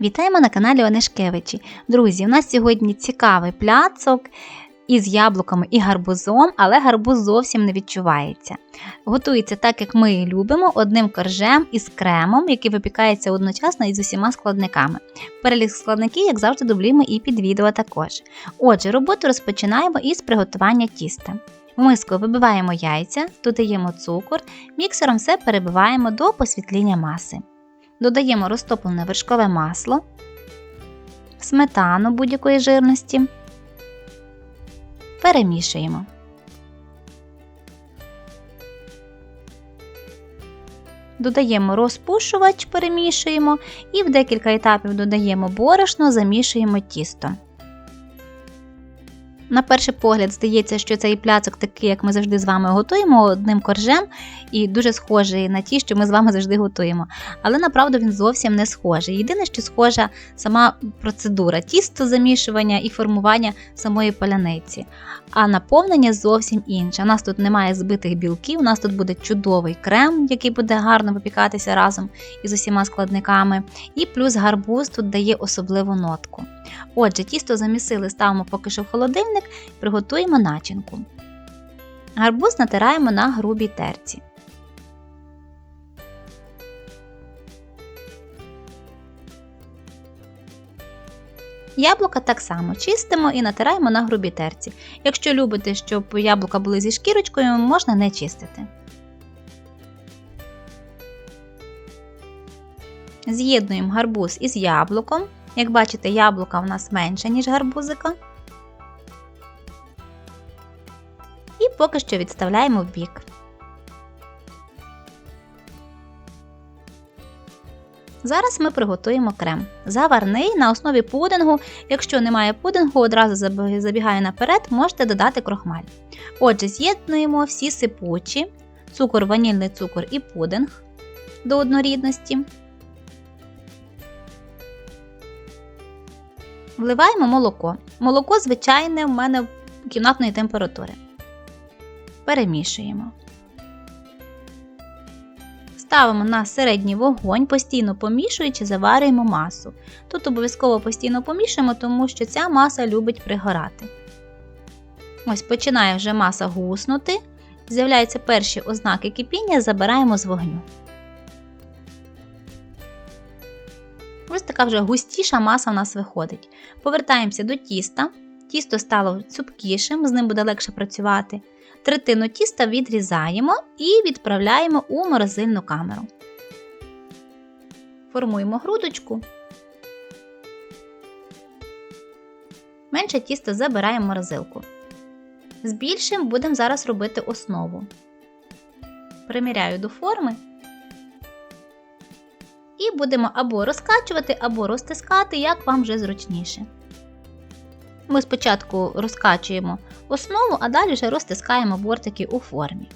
Вітаємо на каналі Онишкевичі. Друзі, у нас сьогодні цікавий пляцок із яблуками і гарбузом, але гарбуз зовсім не відчувається. Готується так, як ми любимо, одним коржем із кремом, який випікається одночасно із усіма складниками. Перелік складників, як завжди, дублюємо і під відео також. Отже, роботу розпочинаємо із приготування тіста. В миску вибиваємо яйця, додаємо цукор, міксером все перебиваємо до посвітління маси. Додаємо розтоплене вершкове масло, сметану будь-якої жирності. Перемішуємо. Додаємо розпушувач, перемішуємо і в декілька етапів додаємо борошно, замішуємо тісто. На перший погляд здається, що цей пляцок такий, як ми завжди з вами готуємо, одним коржем, і дуже схожий на ті, що ми з вами завжди готуємо. Але направду він зовсім не схожий. Єдине, що схожа сама процедура тісто замішування і формування самої паляниці. А наповнення зовсім інше. У нас тут немає збитих білків, у нас тут буде чудовий крем, який буде гарно випікатися разом із усіма складниками. І плюс гарбуз тут дає особливу нотку. Отже, тісто замісили, ставимо поки що в холодильник, приготуємо начинку. Гарбуз натираємо на грубій терці. Яблука так само чистимо і натираємо на грубій терці. Якщо любите, щоб яблука були зі шкірочкою, можна не чистити. З'єднуємо гарбуз із яблуком. Як бачите, яблука в нас менше, ніж гарбузика. І поки що відставляємо в бік. Зараз ми приготуємо крем. Заварний на основі пудингу. Якщо немає пудингу, одразу забігаю наперед, можете додати крохмаль. Отже, з'єднуємо всі сипучі, цукор, ванільний цукор і пудинг до однорідності. Вливаємо молоко. Молоко звичайне в мене кімнатної температури. Перемішуємо. Ставимо на середній вогонь, постійно помішуючи, заварюємо масу. Тут обов'язково постійно помішуємо, тому що ця маса любить пригорати. Ось починає вже маса гуснути. З'являються перші ознаки кипіння, забираємо з вогню. Така вже густіша маса в нас виходить. Повертаємося до тіста. Тісто стало цупкішим, з ним буде легше працювати. Третину тіста відрізаємо і відправляємо у морозильну камеру. Формуємо грудочку. Менше тісто забираємо в морозилку. З більшим будемо зараз робити основу. Приміряю до форми. І будемо або розкачувати, або розтискати, як вам вже зручніше. Ми спочатку розкачуємо основу, а далі вже розтискаємо бортики у формі.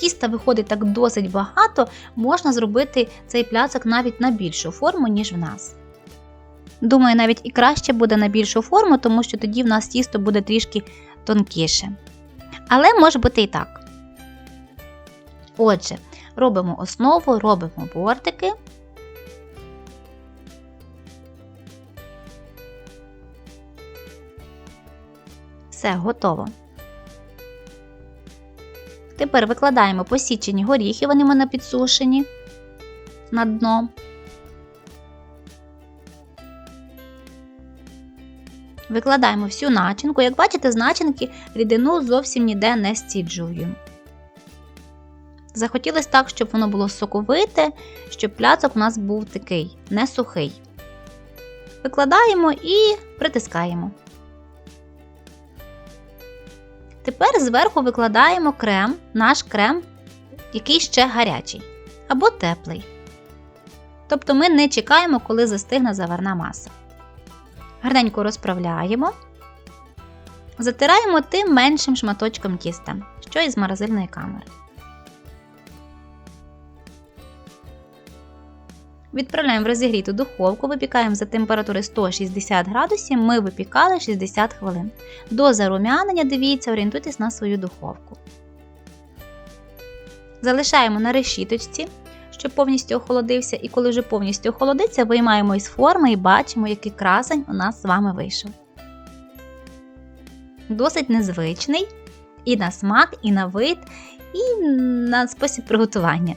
Тіста виходить так досить багато, можна зробити цей пляцок навіть на більшу форму, ніж в нас. Думаю, навіть і краще буде на більшу форму, тому що тоді в нас тісто буде трішки тонкіше. Але може бути і так. Отже, робимо основу, робимо бортики. Все, готово. Тепер викладаємо посічені горіхи, вони в мене підсушені на дно. Викладаємо всю начинку. Як бачите, з начинки рідину зовсім ніде не стіджую. Захотілося так, щоб воно було соковите, щоб пляцок у нас був такий, не сухий. Викладаємо і притискаємо. Тепер зверху викладаємо крем, наш крем, який ще гарячий або теплий. Тобто ми не чекаємо, коли застигне заварна маса. Гарненько розправляємо, затираємо тим меншим шматочком тіста, що із морозильної камери. Відправляємо в розігріту духовку, випікаємо за температури 160 градусів, ми випікали 60 хвилин. До зарум'янення, дивіться, орієнтуйтесь на свою духовку. Залишаємо на решіточці, щоб повністю охолодився. І коли вже повністю охолодиться, виймаємо із форми і бачимо, який красень у нас з вами вийшов. Досить незвичний і на смак, і на вид, і на спосіб приготування.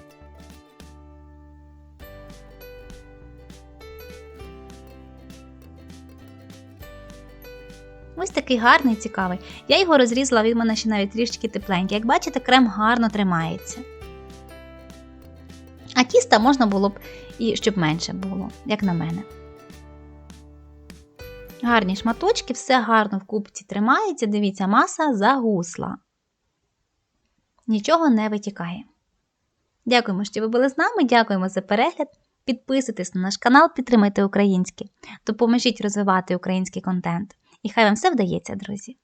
Ось такий гарний, цікавий. Я його розрізала, він в мене ще навіть трішки тепленький. Як бачите, крем гарно тримається. А тіста можна було б і щоб менше було, як на мене. Гарні шматочки, все гарно в купці тримається. Дивіться, маса загусла. Нічого не витікає. Дякуємо, що ви були з нами. Дякуємо за перегляд. Підписуйтесь на наш канал, підтримайте українське, допоможіть розвивати український контент. І хай вам все вдається, друзі!